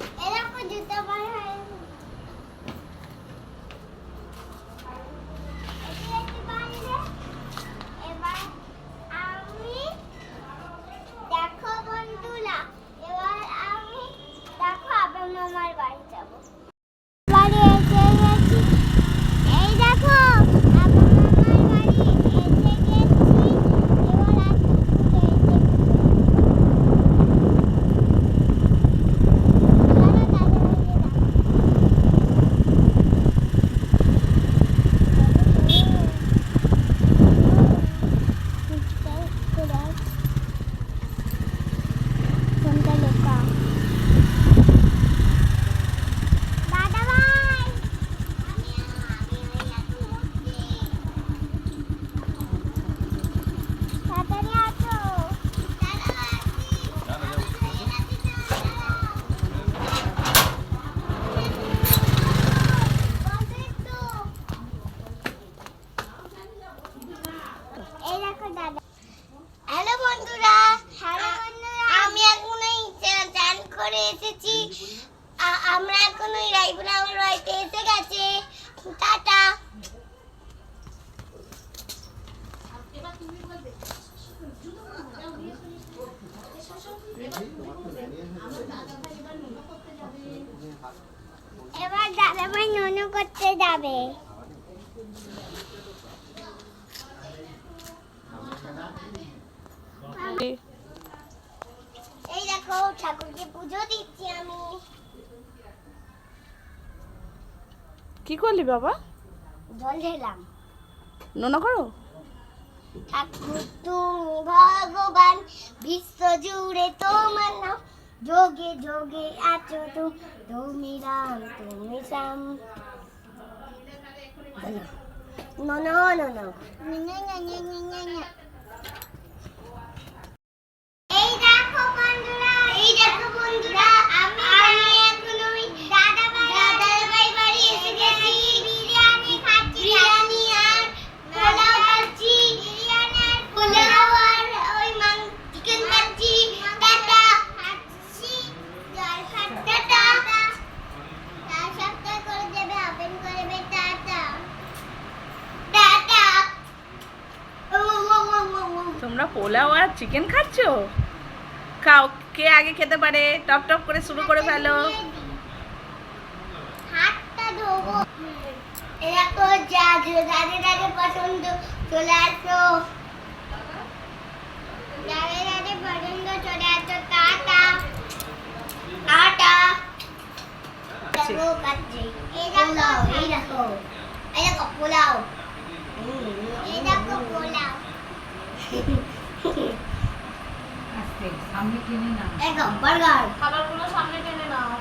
Hello. করে এসেছি আমরা এখন ওই রাইবুল আমার বাড়িতে এসে গেছে। টাটা। এবার দাদা ভাই ননু করতে যাবে। Thank you. ঠাকুরকে পুজো দিচ্ছি আমি। কি করলি বাবা? জল ঢেলাম। নোনা করো। ঠাকুর তুমি ভগবান বিশ্ব জুড়ে তোমার নাম। যোগে যোগে আছো তো তুমি রাম তুমি শ্যাম। No, no, no, no. তোমরা পোলাও আর চিকেন খাচ্ছো? খাও কে আগে খেতে পারে টপ টপ করে শুরু করে ফেলো। পছন্দ চলে আসো। পছন্দ চলে আসো। টাটা। টাটা। এই দেখো। এই দেখো পোলাও। এই দেখো পোলাও। সামনে টেনে না খাবারগুলো সামনে টেনে নাও।